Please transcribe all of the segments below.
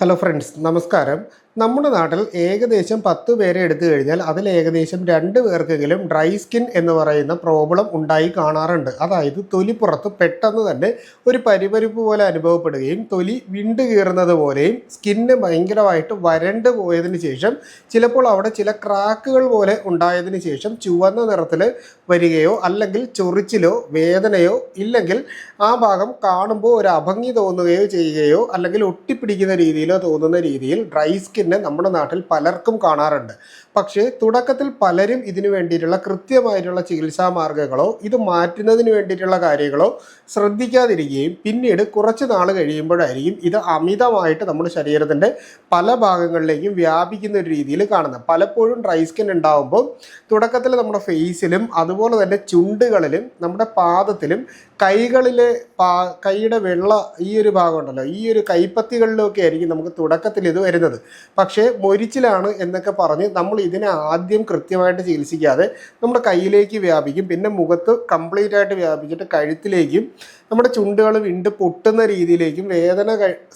Hello friends നമസ്കാരം. നമ്മുടെ നാട്ടിൽ ഏകദേശം പത്ത് പേരെ എടുത്തു കഴിഞ്ഞാൽ അതിൽ ഏകദേശം രണ്ട് പേർക്കെങ്കിലും ഡ്രൈ സ്കിൻ എന്ന് പറയുന്ന പ്രോബ്ലം ഉണ്ടായി കാണാറുണ്ട്. അതായത് തൊലി പുറത്ത് പെട്ടെന്ന് തന്നെ ഒരു പരിപരിപ്പ് പോലെ അനുഭവപ്പെടുകയും തൊലി വിണ്ട് കീറുന്നത് പോലെയും സ്കിന്ന് ഭയങ്കരമായിട്ട് വരണ്ട് പോയതിന് ശേഷം ചിലപ്പോൾ അവിടെ ചില ക്രാക്കുകൾ പോലെ ഉണ്ടായതിന് ശേഷം ചുവന്ന നിറത്തിൽ വരികയോ അല്ലെങ്കിൽ ചൊറിച്ചിലോ വേദനയോ ഇല്ലെങ്കിൽ ആ ഭാഗം കാണുമ്പോൾ ഒരു അഭംഗി തോന്നുകയോ ചെയ്യുകയോ അല്ലെങ്കിൽ ഒട്ടിപ്പിടിക്കുന്ന രീതിയിലോ തോന്നുന്ന രീതിയിൽ ഡ്രൈ സ്കിന്ന് നമ്മുടെ നാട്ടിൽ പലർക്കും കാണാറുണ്ട്. പക്ഷേ തുടക്കത്തിൽ പലരും ഇതിനു വേണ്ടിയിട്ടുള്ള കൃത്യമായിട്ടുള്ള ചികിത്സാ മാർഗങ്ങളോ ഇത് മാറ്റുന്നതിന് വേണ്ടിയിട്ടുള്ള കാര്യങ്ങളോ ശ്രദ്ധിക്കാതിരിക്കുകയും പിന്നീട് കുറച്ച് നാൾ കഴിയുമ്പോഴായിരിക്കും ഇത് അമിതമായിട്ട് നമ്മുടെ ശരീരത്തിന്റെ പല ഭാഗങ്ങളിലേക്കും വ്യാപിക്കുന്ന ഒരു രീതിയിൽ കാണുന്നത്. പലപ്പോഴും ഡ്രൈ സ്കിൻ ഉണ്ടാകുമ്പോൾ തുടക്കത്തിൽ നമ്മുടെ ഫേസിലും അതുപോലെ തന്നെ ചുണ്ടുകളിലും നമ്മുടെ പാദത്തിലും കൈകളിലെ പാ കൈയുടെ വെള്ള ഈ ഒരു ഭാഗം ഉണ്ടല്ലോ ഈ ഒരു കൈപ്പത്തികളിലൊക്കെ ആയിരിക്കും നമുക്ക് തുടക്കത്തിൽ ഇത് വരുന്നത്. പക്ഷേ മൊരിച്ചിലാണ് എന്നൊക്കെ പറഞ്ഞ് നമ്മൾ ഇതിനെ ആദ്യം കൃത്യമായിട്ട് ചികിത്സിക്കാതെ നമ്മുടെ കയ്യിലേക്ക് വ്യാപിക്കും. പിന്നെ മുഖത്ത് കംപ്ലീറ്റ് ആയിട്ട് വ്യാപിച്ചിട്ട് കഴുത്തിലേക്കും നമ്മുടെ ചുണ്ടുകൾ വിണ്ട് പൊട്ടുന്ന രീതിയിലേക്കും വേദന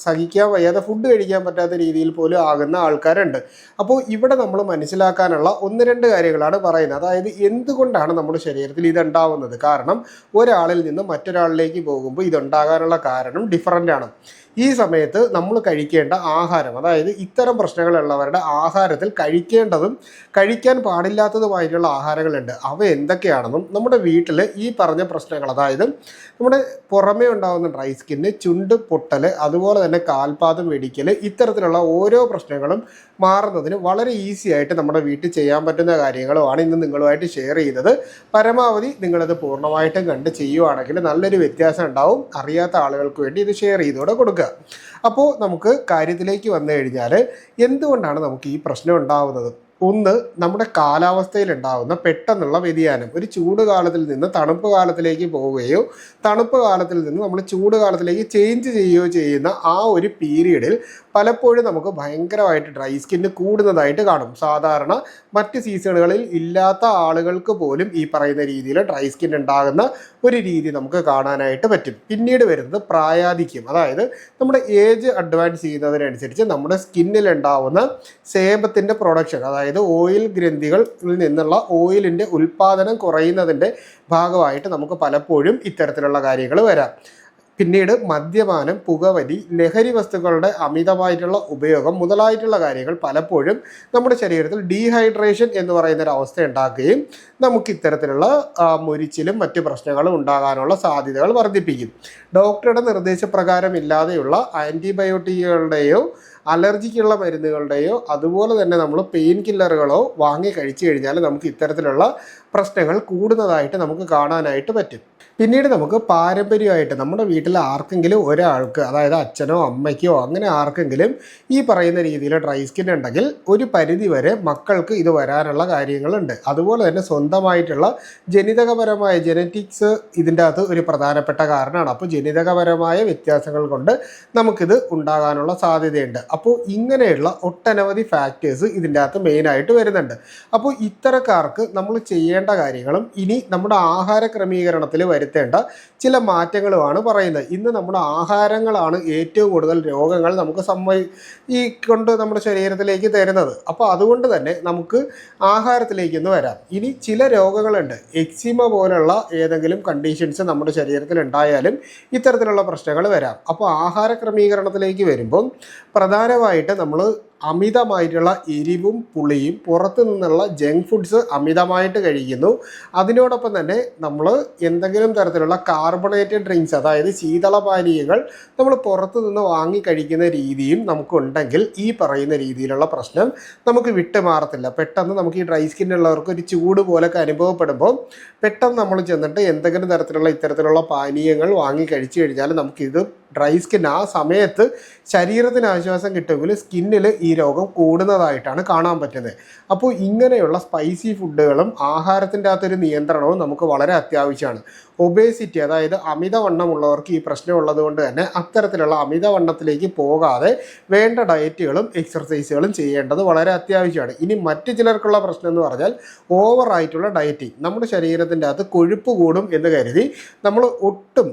സഹിക്കാൻ വയ്യാതെ ഫുഡ് കഴിക്കാൻ പറ്റാത്ത രീതിയിൽ പോലും ആകുന്ന ആൾക്കാരുണ്ട്. അപ്പോൾ ഇവിടെ നമ്മൾ മനസ്സിലാക്കാനുള്ള ഒന്ന് രണ്ട് കാര്യങ്ങളാണ് പറയുന്നത്. അതായത് എന്തുകൊണ്ടാണ് നമ്മുടെ ശരീരത്തിൽ ഇതുണ്ടാവുന്നത്? കാരണം ഒരാളിൽ നിന്ന് മറ്റൊരാളിലേക്ക് പോകുമ്പോൾ ഇതുണ്ടാകാനുള്ള കാരണം ഡിഫറന്റ് ആണ്. ഈ സമയത്ത് നമ്മൾ കഴിക്കേണ്ട ആഹാരം അതായത് ഇത്തരം പ്രശ്നങ്ങളുള്ളവരുടെ ആഹാരത്തിൽ കഴിക്കേണ്ടതും കഴിക്കാൻ പാടില്ലാത്തതുമായിട്ടുള്ള ആഹാരങ്ങളുണ്ട്. അവ എന്തൊക്കെയാണെന്നും നമ്മുടെ വീട്ടിൽ ഈ പറഞ്ഞ പ്രശ്നങ്ങൾ അതായത് നമ്മുടെ പുറമേ ഉണ്ടാകുന്ന ഡ്രൈ സ്കിന്ന് ചുണ്ട് പൊട്ടൽ അതുപോലെ തന്നെ കാൽപാദം വെടിക്കൽ ഇത്തരത്തിലുള്ള ഓരോ പ്രശ്നങ്ങളും മാറുന്നതിന് വളരെ ഈസി ആയിട്ട് നമ്മുടെ വീട്ടിൽ ചെയ്യാൻ പറ്റുന്ന കാര്യങ്ങളുമാണ് ഇന്ന് നിങ്ങളുമായിട്ട് ഷെയർ ചെയ്തത്. പരമാവധി നിങ്ങളത് പൂർണമായിട്ടും കണ്ട് ചെയ്യുവാണെങ്കിൽ നല്ലൊരു വ്യത്യാസം ഉണ്ടാവും. അറിയാത്ത ആളുകൾക്ക് വേണ്ടി ഇത് ഷെയർ ചെയ്തുകൂടെ കൊടുക്കുക. അപ്പോൾ നമുക്ക് കാര്യത്തിലേക്ക് വന്നു കഴിഞ്ഞാൽ എന്തുകൊണ്ടാണ് നമുക്ക് ഈ പ്രശ്നം ഉണ്ടാവുന്നത്? ഒന്ന് നമ്മുടെ കാലാവസ്ഥയിൽ ഉണ്ടാകുന്ന പെട്ടെന്നുള്ള വ്യതിയാനം. ഒരു ചൂട് കാലത്തിൽ നിന്ന് തണുപ്പ് കാലത്തിലേക്ക് പോവുകയോ തണുപ്പ് കാലത്തിൽ നിന്ന് നമ്മൾ ചൂട് കാലത്തിലേക്ക് ചേഞ്ച് ചെയ്യുകയോ ചെയ്യുന്ന ആ ഒരു പീരീഡിൽ പലപ്പോഴും നമുക്ക് ഭയങ്കരമായിട്ട് ഡ്രൈ സ്കിന്ന് കൂടുന്നതായിട്ട് കാണും. സാധാരണ മറ്റ് സീസണുകളിൽ ഇല്ലാത്ത ആളുകൾക്ക് പോലും ഈ പറയുന്ന രീതിയിൽ ഡ്രൈ സ്കിൻ ഉണ്ടാകുന്ന ഒരു രീതി നമുക്ക് കാണാനായിട്ട് പറ്റും. പിന്നീട് വരുന്നത് പ്രായാധിക്യം. അതായത് നമ്മുടെ ഏജ് അഡ്വാൻസ് ചെയ്യുന്നതിനനുസരിച്ച് നമ്മുടെ സ്കിന്നിൽ ഉണ്ടാവുന്ന സേബത്തിന്റെ പ്രൊഡക്ഷൻ അതായത് ഓയിൽ ഗ്രന്ഥികളിൽ നിന്നുള്ള ഓയിലിന്റെ ഉൽപ്പാദനം കുറയുന്നതിന്റെ ഭാഗമായിട്ട് നമുക്ക് പലപ്പോഴും ഇത്തരത്തിലുള്ള കാര്യങ്ങൾ വരാം. പിന്നീട് മദ്യപാനം പുകവലി ലഹരി വസ്തുക്കളുടെ അമിതമായിട്ടുള്ള ഉപയോഗം മുതലായിട്ടുള്ള കാര്യങ്ങൾ പലപ്പോഴും നമ്മുടെ ശരീരത്തിൽ ഡീഹൈഡ്രേഷൻ എന്ന് പറയുന്ന ഒരു അവസ്ഥ ഉണ്ടാക്കുകയും നമുക്ക് ഇത്തരത്തിലുള്ള മുരിച്ചിലും മറ്റു പ്രശ്നങ്ങളും ഉണ്ടാകാനുള്ള സാധ്യതകൾ വർദ്ധിപ്പിക്കും. ഡോക്ടറുടെ നിർദ്ദേശപ്രകാരം ഇല്ലാതെയുള്ള ആന്റിബയോട്ടിക്കുകളുടെയോ അലർജിക്കുള്ള മരുന്നുകളുടെയോ അതുപോലെ തന്നെ നമ്മൾ പെയിൻ കില്ലറുകളോ വാങ്ങി കഴിച്ചു കഴിഞ്ഞാൽ നമുക്ക് ഇത്തരത്തിലുള്ള പ്രശ്നങ്ങൾ കൂടുന്നതായിട്ട് നമുക്ക് കാണാനായിട്ട് പറ്റും. പിന്നീട് നമുക്ക് പാരമ്പര്യമായിട്ട് നമ്മുടെ വീട്ടിൽ ആർക്കെങ്കിലും ഒരാൾക്ക് അതായത് അച്ഛനോ അമ്മയ്ക്കോ അങ്ങനെ ആർക്കെങ്കിലും ഈ പറയുന്ന രീതിയിൽ ഡ്രൈ സ്കിൻ ഉണ്ടെങ്കിൽ ഒരു പരിധി വരെ മക്കൾക്ക് ഇത് വരാനുള്ള കാര്യങ്ങളുണ്ട്. അതുപോലെ തന്നെ സ്വന്തമായിട്ടുള്ള ജനിതകപരമായ ജനറ്റിക്സ് ഇതിന്റെ അകത്ത് ഒരു പ്രധാനപ്പെട്ട കാരണമാണ്. അപ്പോൾ ജനിതകപരമായ വ്യത്യാസങ്ങൾ കൊണ്ട് നമുക്കിത് ഉണ്ടാകാനുള്ള സാധ്യതയുണ്ട്. അപ്പോൾ ഇങ്ങനെയുള്ള ഒട്ടനവധി ഫാക്ടേഴ്സ് ഇതിന്റെ അകത്ത് മെയിനായിട്ട് വരുന്നുണ്ട്. അപ്പോൾ ഇത്തരക്കാർക്ക് നമ്മൾ ചെയ്യേണ്ട കാര്യങ്ങളും ഇനി നമ്മുടെ ആഹാര ക്രമീകരണത്തിൽ വരുത്തേണ്ട ചില മാറ്റങ്ങളുമാണ് പറയുന്നത്. ഇന്ന് നമ്മുടെ ആഹാരങ്ങളാണ് ഏറ്റവും കൂടുതൽ രോഗങ്ങൾ നമുക്ക് സംഭവി ഈ കൊണ്ട് നമ്മുടെ ശരീരത്തിലേക്ക് തരുന്നത്. അപ്പോൾ അതുകൊണ്ട് തന്നെ നമുക്ക് ആഹാരത്തിലേക്ക് ഇന്ന് വരാം. ഇനി ചില രോഗങ്ങളുണ്ട്. എക്സിമ പോലുള്ള ഏതെങ്കിലും കണ്ടീഷൻസ് നമ്മുടെ ശരീരത്തിൽ ഉണ്ടായാലും ഇത്തരത്തിലുള്ള പ്രശ്നങ്ങൾ വരാം. അപ്പോൾ ആഹാര ക്രമീകരണത്തിലേക്ക് വരുമ്പം പ്രധാനമായിട്ട് നമ്മൾ അമിതമായിട്ടുള്ള എരിവും പുളിയും പുറത്തു നിന്നുള്ള ജങ്ക് ഫുഡ്സ് അമിതമായിട്ട് കഴിക്കുന്നു. അതിനോടൊപ്പം തന്നെ നമ്മൾ എന്തെങ്കിലും തരത്തിലുള്ള കാർബണേറ്റഡ് ഡ്രിങ്ക്സ് അതായത് ശീതളപാനീയങ്ങൾ നമ്മൾ പുറത്തു നിന്ന് വാങ്ങി കഴിക്കുന്ന രീതിയും നമുക്കുണ്ടെങ്കിൽ ഈ പറയുന്ന രീതിയിലുള്ള പ്രശ്നം നമുക്ക് വിട്ടുമാറത്തില്ല. പെട്ടെന്ന് നമുക്ക് ഈ ഡ്രൈ സ്കിൻ ഉള്ളവർക്ക് ഒരു ചൂട് പോലൊക്കെ അനുഭവപ്പെടുമ്പോൾ പെട്ടെന്ന് നമ്മൾ ചെന്നിട്ട് എന്തെങ്കിലും തരത്തിലുള്ള ഇത്തരത്തിലുള്ള പാനീയങ്ങൾ വാങ്ങി കഴിച്ചു കഴിഞ്ഞാൽ നമുക്കിത് ഡ്രൈ സ്കിൻ ആ സമയത്ത് ശരീരത്തിന് ആശ്വാസം കിട്ടുമെങ്കിൽ സ്കിന്നിൽ ഈ രോഗം കൂടുന്നതായിട്ടാണ് കാണാൻ പറ്റുന്നത്. അപ്പോൾ ഇങ്ങനെയുള്ള സ്പൈസി ഫുഡുകളും ആഹാരത്തിന്റെ അകത്തൊരു നിയന്ത്രണവും നമുക്ക് വളരെ അത്യാവശ്യമാണ്. ഒബേസിറ്റി അതായത് അമിതവണ്ണമുള്ളവർക്ക് ഈ പ്രശ്നമുള്ളത് കൊണ്ട് തന്നെ അത്തരത്തിലുള്ള അമിതവണ്ണത്തിലേക്ക് പോകാതെ വേണ്ട ഡയറ്റുകളും എക്സർസൈസുകളും ചെയ്യേണ്ടത് വളരെ അത്യാവശ്യമാണ്. ഇനി മറ്റു ചിലർക്കുള്ള പ്രശ്നം എന്ന് പറഞ്ഞാൽ ഓവറായിട്ടുള്ള ഡയറ്റിങ് നമ്മുടെ ശരീരത്തിന്റെ അകത്ത് കൊഴുപ്പ് കൂടും എന്ന് കരുതി നമ്മൾ ഒട്ടും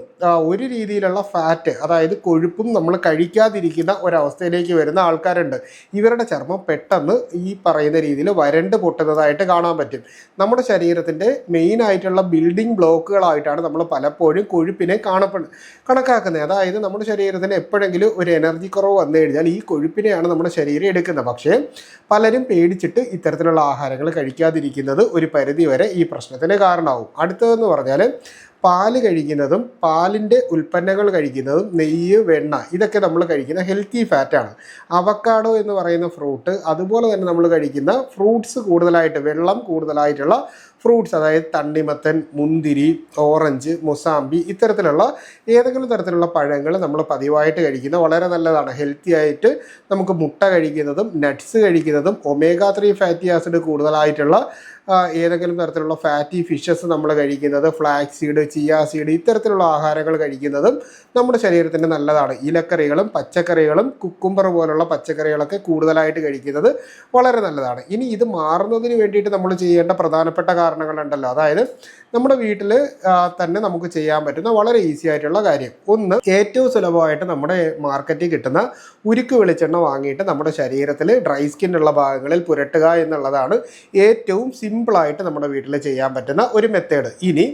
ഒരു രീതിയിലുള്ള ഫാറ്റ് അതായത് കൊഴുപ്പും നമ്മൾ കഴിക്കാതിരിക്കുന്ന ഒരവസ്ഥയിലേക്ക് വരുന്ന ആൾക്കാരുണ്ട്. ഇവരുടെ ചർമ്മം പെട്ടെന്ന് ഈ പറയുന്ന രീതിയിൽ വരണ്ട് പൊട്ടുന്നതായിട്ട് കാണാൻ പറ്റും. നമ്മുടെ ശരീരത്തിന്റെ മെയിനായിട്ടുള്ള ബിൽഡിംഗ് ബ്ലോക്കുകളായിട്ടാണ് നമ്മൾ പലപ്പോഴും കൊഴുപ്പിനെ കാണപ്പെടുന്നത് കണക്കാക്കുന്നത്. അതായത് നമ്മുടെ ശരീരത്തിന് എപ്പോഴെങ്കിലും ഒരു എനർജി കുറവ് വന്നു കഴിഞ്ഞാൽ ഈ കൊഴുപ്പിനെയാണ് നമ്മുടെ ശരീരം എടുക്കുന്നത്. പക്ഷേ പലരും പേടിച്ചിട്ട് ഇത്തരത്തിലുള്ള ആഹാരങ്ങൾ കഴിക്കാതിരിക്കുന്നത് ഒരു പരിധി വരെ ഈ പ്രശ്നത്തിന് കാരണമാവും. അടുത്തതെന്ന് പറഞ്ഞാൽ പാൽ കഴിക്കുന്നതും പാലിന്റെ ഉൽപ്പന്നങ്ങൾ കഴിക്കുന്നതും നെയ്യ് വെണ്ണ ഇതൊക്കെ നമ്മൾ കഴിക്കുന്ന ഹെൽത്തി ഫാറ്റാണ് അവക്കാഡോ എന്ന് പറയുന്ന ഫ്രൂട്ട് അതുപോലെ തന്നെ നമ്മൾ കഴിക്കുന്ന ഫ്രൂട്ട്സ് കൂടുതലായിട്ട് വെള്ളം കൂടുതലായിട്ടുള്ള ഫ്രൂട്ട്സ് അതായത് തണ്ണിമത്തൻ മുന്തിരി ഓറഞ്ച് മൊസാമ്പി ഇത്തരത്തിലുള്ള ഏതെങ്കിലും തരത്തിലുള്ള പഴങ്ങൾ നമ്മൾ പതിവായിട്ട് കഴിക്കുന്നത് വളരെ നല്ലതാണ്. ഹെൽത്തി ആയിട്ട് നമുക്ക് മുട്ട കഴിക്കുന്നതും നട്ട്സ് കഴിക്കുന്നതും ഒമേഗ ത്രീ ഫാറ്റി ആസിഡ് കൂടുതലായിട്ടുള്ള ഏതെങ്കിലും തരത്തിലുള്ള ഫാറ്റി ഫിഷസ് നമ്മൾ കഴിക്കുന്നത് ഫ്ലാക്സ് സീഡ് ചിയ സീഡ് ഇത്തരത്തിലുള്ള ആഹാരങ്ങൾ കഴിക്കുന്നതും നമ്മുടെ ശരീരത്തിന് നല്ലതാണ്. ഇലക്കറികളും പച്ചക്കറികളും കുക്കുംബർ പോലുള്ള പച്ചക്കറികളൊക്കെ കൂടുതലായിട്ട് കഴിക്കുന്നത് വളരെ നല്ലതാണ്. ഇനി ഇത് മാറുന്നതിന് വേണ്ടിയിട്ട് നമ്മൾ ചെയ്യേണ്ട പ്രധാനപ്പെട്ട കാരണങ്ങളുണ്ടല്ലോ അതായത് നമ്മുടെ വീട്ടിൽ തന്നെ നമുക്ക് ചെയ്യാൻ പറ്റുന്ന വളരെ ഈസി ആയിട്ടുള്ള കാര്യം. ഒന്ന് ഏറ്റവും സുലഭമായിട്ട് നമ്മുടെ മാർക്കറ്റിൽ കിട്ടുന്ന ഉരുക്ക് വെളിച്ചെണ്ണ വാങ്ങിയിട്ട് നമ്മുടെ ശരീരത്തിൽ ഡ്രൈ സ്കിൻ ഉള്ള ഭാഗങ്ങളിൽ പുരട്ടുക എന്നുള്ളതാണ് ഏറ്റവും സിമ്പിളായിട്ട് നമ്മുടെ വീട്ടിൽ ചെയ്യാൻ പറ്റുന്ന ഒരു മെത്തേഡ് ഇനി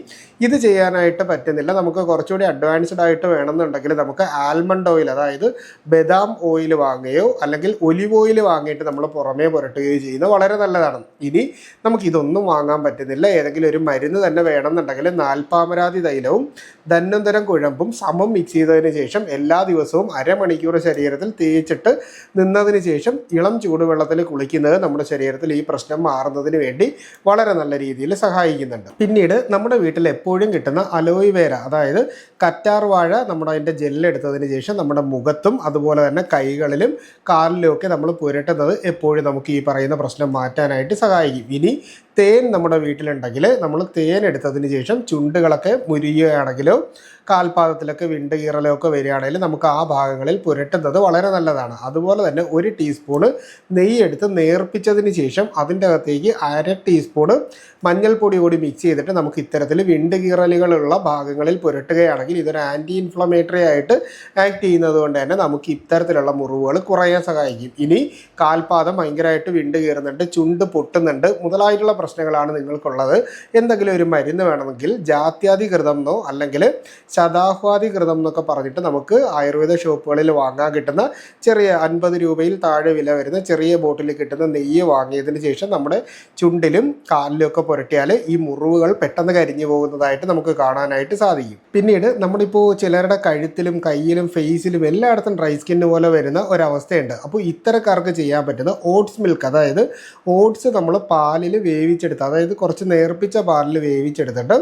ഇത് ചെയ്യാനായിട്ട് പറ്റുന്നില്ല. നമുക്ക് കുറച്ചുകൂടി അഡ്വാൻസ്ഡ് ആയിട്ട് വേണമെന്നുണ്ടെങ്കിൽ നമുക്ക് ആൽമണ്ട് ഓയിൽ അതായത് ബദാം ഓയിൽ വാങ്ങുകയോ അല്ലെങ്കിൽ ഒലിവ് ഓയിൽ വാങ്ങിയിട്ട് നമ്മൾ പുറമേ പുരട്ടുകയോ ചെയ്യുന്നത് വളരെ നല്ലതാണ്. ഇനി നമുക്ക് ഇതൊന്നും വാങ്ങാൻ പറ്റുന്നില്ല. ഏതെങ്കിലും ഒരു മരുന്ന് തന്നെ വേണമെന്നുണ്ടെങ്കിൽ നാൽപ്പാമരാതി തൈലവും ധന്വന്തരം കുഴമ്പും സമം മിക്സ് ചെയ്തതിന് ശേഷം എല്ലാ ദിവസവും അരമണിക്കൂർ ശരീരത്തിൽ തേച്ചിട്ട് നിന്നതിന് ശേഷം ഇളം ചൂടുവെള്ളത്തിൽ കുളിക്കുന്നത് നമ്മുടെ ശരീരത്തിൽ ഈ പ്രശ്നം മാറുന്നതിന് വേണ്ടി വളരെ നല്ല രീതിയിൽ സഹായിക്കുന്നുണ്ട്. പിന്നീട് നമ്മുടെ വീട്ടിൽ എപ്പോഴും കിട്ടുന്ന അലോയ് വേര. അതായത് കറ്റാർ വാഴ നമ്മുടെ അതിന്റെ ജെല്ലെടുത്തതിന് ശേഷം നമ്മുടെ മുഖത്തും അതുപോലെ തന്നെ കൈകളിലും കാലിലും ഒക്കെ നമ്മൾ പുരട്ടുന്നത് എപ്പോഴും നമുക്ക് ഈ പറയുന്ന പ്രശ്നം മാറ്റാനായിട്ട് സഹായിക്കും. ഇനി തേൻ നമ്മുടെ വീട്ടിലുണ്ടെങ്കിൽ നമ്മൾ തേൻ എടുത്തതിന് ശേഷം ചുണ്ടുകളൊക്കെ മുരിയുകയാണെങ്കിലോ കാൽപാദത്തിലൊക്കെ വിണ്ട് കീറലോ ഒക്കെ വരികയാണെങ്കിൽ നമുക്ക് ആ ഭാഗങ്ങളിൽ പുരട്ടുന്നത് വളരെ നല്ലതാണ്. അതുപോലെ തന്നെ ഒരു ടീസ്പൂണ് നെയ്യ് എടുത്ത് നേർപ്പിച്ചതിന് ശേഷം അതിന്റെ അകത്തേക്ക് അര ടീസ്പൂണ് മഞ്ഞൾപ്പൊടി കൂടി മിക്സ് ചെയ്തിട്ട് നമുക്ക് ഇത്തരത്തിൽ വിണ്ട് കീറലുകളുള്ള ഭാഗങ്ങളിൽ പുരട്ടുകയാണെങ്കിൽ ഇതൊരു ആന്റി ഇൻഫ്ലമേറ്ററി ആയിട്ട് ആക്ട് ചെയ്യുന്നത് കൊണ്ട് തന്നെ നമുക്ക് ഇത്തരത്തിലുള്ള മുറിവുകൾ കുറയാൻ സഹായിക്കും. ഇനി കാൽപാദം ഭയങ്കരമായിട്ട് വിണ്ട് കീറുന്നുണ്ട് ചുണ്ട് പൊട്ടുന്നുണ്ട് മുതലായിട്ടുള്ള പ്രശ്നങ്ങളാണ് നിങ്ങൾക്കുള്ളത്. എന്തെങ്കിലും ഒരു മരുന്ന് വേണമെങ്കിൽ ജാത്യാധികൃതം എന്നോ അല്ലെങ്കിൽ ശതാഹ്വാദികൃതം എന്നൊക്കെ പറഞ്ഞിട്ട് നമുക്ക് ആയുർവേദ ഷോപ്പുകളിൽ വാങ്ങാൻ കിട്ടുന്ന ചെറിയ അൻപത് രൂപയിൽ താഴെ വില വരുന്ന ചെറിയ ബോട്ടിൽ കിട്ടുന്ന നെയ്യ് വാങ്ങിയതിന് ശേഷം നമ്മുടെ ചുണ്ടിലും കാലിലും ഒക്കെ പുരട്ടിയാൽ ഈ മുറിവുകൾ പെട്ടെന്ന് കരിഞ്ഞു പോകുന്നതായിട്ട് നമുക്ക് കാണാനായിട്ട് സാധിക്കും. പിന്നീട് നമ്മളിപ്പോൾ ചിലരുടെ കഴുത്തിലും കയ്യിലും ഫേസിലും എല്ലായിടത്തും ഡ്രൈ സ്കിന്ന് പോലെ വരുന്ന ഒരവസ്ഥയുണ്ട്. അപ്പോൾ ഇത്തരക്കാർക്ക് ചെയ്യാൻ പറ്റുന്ന ഓട്സ് മിൽക്ക് അതായത് ഓട്സ് നമ്മൾ പാലിൽ വേവിച്ചെടുത്ത് അതായത് കുറച്ച് നേർപ്പിച്ച പാലിൽ വേവിച്ചെടുത്തിട്ട്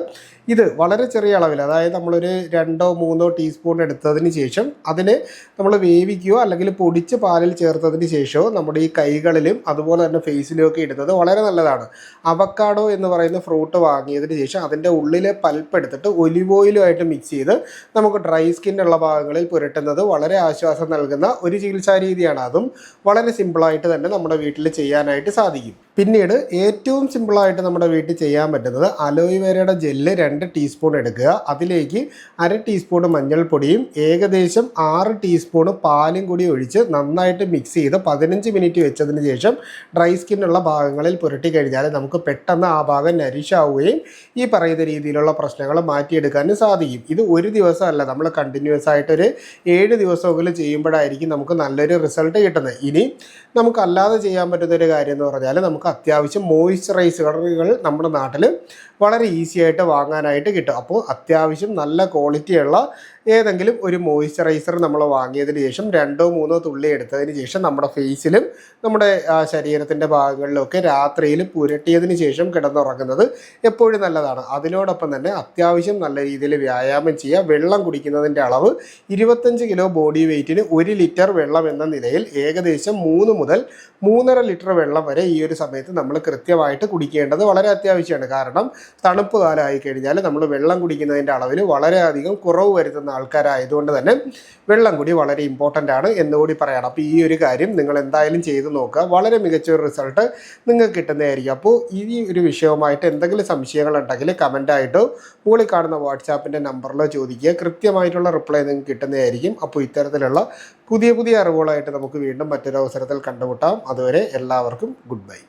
ഇത് വളരെ ചെറിയ അളവിൽ അതായത് നമ്മളൊരു രണ്ടോ മൂന്നോ ടീസ്പൂൺ എടുത്തതിന് ശേഷം അതിനെ നമ്മൾ വേവിക്കുകയോ അല്ലെങ്കിൽ പൊടിച്ച് പാലിൽ ചേർത്തതിന് ശേഷമോ നമ്മുടെ ഈ കൈകളിലും അതുപോലെ തന്നെ ഫേസിലും ഒക്കെ ഇടുന്നത് വളരെ നല്ലതാണ്. അവക്കാഡോ എന്ന് പറയുന്ന ഫ്രൂട്ട് വാങ്ങിയതിന് ശേഷം അതിന്റെ ഉള്ളിലെ പൽപ്പ് എടുത്തിട്ട് ഒലിവ് ഓയിലുമായിട്ട് മിക്സ് ചെയ്ത് നമുക്ക് ഡ്രൈ സ്കിന്നുള്ള ഭാഗങ്ങളിൽ പുരട്ടുന്നത് വളരെ ആശ്വാസം നൽകുന്ന ഒരു ചികിത്സാ രീതിയാണ്. അതും വളരെ സിമ്പിളായിട്ട് തന്നെ നമ്മുടെ വീട്ടിൽ ചെയ്യാനായിട്ട് സാധിക്കും. പിന്നീട് ഏറ്റവും സിമ്പിളായിട്ട് നമ്മുടെ വീട്ടിൽ ചെയ്യാൻ പറ്റുന്നത് അലോയിവേരയുടെ ജെല്ല് രണ്ട് ടീസ്പൂൺ എടുക്കുക. അതിലേക്ക് അര ടീസ്പൂൺ മഞ്ഞൾപ്പൊടിയും ഏകദേശം ആറ് ടീസ്പൂൺ പാലും കൂടി ഒഴിച്ച് നന്നായിട്ട് മിക്സ് ചെയ്ത് പതിനഞ്ച് മിനിറ്റ് വെച്ചതിന് ശേഷം ഡ്രൈ സ്കിന്നുള്ള ഭാഗങ്ങളിൽ പുരട്ടി കഴിഞ്ഞാൽ നമുക്ക് പെട്ടെന്ന് ആ ഭാഗം നരിഷാവുകയും ഈ പറയുന്ന രീതിയിലുള്ള പ്രശ്നങ്ങൾ മാറ്റിയെടുക്കാനും സാധിക്കും. ഇത് ഒരു ദിവസമല്ല നമ്മൾ കണ്ടിന്യൂസ് ആയിട്ടൊരു ഏഴ് ദിവസമെങ്കിലും ചെയ്യുമ്പോഴായിരിക്കും നമുക്ക് നല്ലൊരു റിസൾട്ട് കിട്ടുന്നത്. ഇനി നമുക്കല്ലാതെ ചെയ്യാൻ പറ്റുന്നൊരു കാര്യം എന്ന് പറഞ്ഞാൽ നമുക്ക് അത്യാവശ്യം മോയ്സ്ചറൈസറുകൾ നമ്മുടെ നാട്ടിൽ വളരെ ഈസി ആയിട്ട് വാങ്ങാനായിട്ട് കിട്ടും. അപ്പോൾ അത്യാവശ്യം നല്ല ക്വാളിറ്റിയുള്ള ഏതെങ്കിലും ഒരു മോയ്സ്ചറൈസർ നമ്മൾ വാങ്ങിയതിന് ശേഷം രണ്ടോ മൂന്നോ തുള്ളി എടുത്തതിന് ശേഷം നമ്മുടെ ഫേസിലും നമ്മുടെ ശരീരത്തിന്റെ ഭാഗങ്ങളിലൊക്കെ രാത്രിയിൽ പുരട്ടിയതിന് ശേഷം കിടന്നുറങ്ങുന്നത് എപ്പോഴും നല്ലതാണ്. അതിനോടൊപ്പം തന്നെ അത്യാവശ്യം നല്ല രീതിയിൽ വ്യായാമം ചെയ്യുക. വെള്ളം കുടിക്കുന്നതിന്റെ അളവ് ഇരുപത്തഞ്ച് കിലോ ബോഡി വെയ്റ്റിന് ഒരു ലിറ്റർ വെള്ളം എന്ന നിലയിൽ ഏകദേശം മൂന്ന് മുതൽ മൂന്നര ലിറ്റർ വെള്ളം വരെ ഈ ഒരു സമയത്ത് നമ്മൾ കൃത്യമായിട്ട് കുടിക്കേണ്ടത് വളരെ അത്യാവശ്യമാണ്. കാരണം തണുപ്പ് കാലമായി കഴിഞ്ഞാൽ നമ്മൾ വെള്ളം കുടിക്കുന്നതിന്റെ അളവിൽ വളരെയധികം കുറവ് വരുത്തുന്ന ആൾക്കാരായതുകൊണ്ട് തന്നെ വെള്ളം കൂടി വളരെ ഇമ്പോർട്ടന്റ് ആണ് എന്നുകൂടി പറയണം. അപ്പോൾ ഈ ഒരു കാര്യം നിങ്ങൾ എന്തായാലും ചെയ്ത് നോക്കുക. വളരെ മികച്ച ഒരു റിസൾട്ട് നിങ്ങൾക്ക് കിട്ടുന്നതായിരിക്കും. അപ്പോൾ ഈ ഒരു വിഷയവുമായിട്ട് എന്തെങ്കിലും സംശയങ്ങളുണ്ടെങ്കിൽ കമന്റായിട്ടോ മുകളിൽ കാണുന്ന വാട്സാപ്പിന്റെ നമ്പറിലോ ചോദിക്കുക. കൃത്യമായിട്ടുള്ള റിപ്ലൈ നിങ്ങൾക്ക് കിട്ടുന്നതായിരിക്കും. അപ്പോൾ ഇത്തരത്തിലുള്ള പുതിയ പുതിയ അറിവുകളായിട്ട് നമുക്ക് വീണ്ടും മറ്റൊരു അവസരത്തിൽ കണ്ടുമുട്ടാം. അതുവരെ എല്ലാവർക്കും ഗുഡ് ബൈ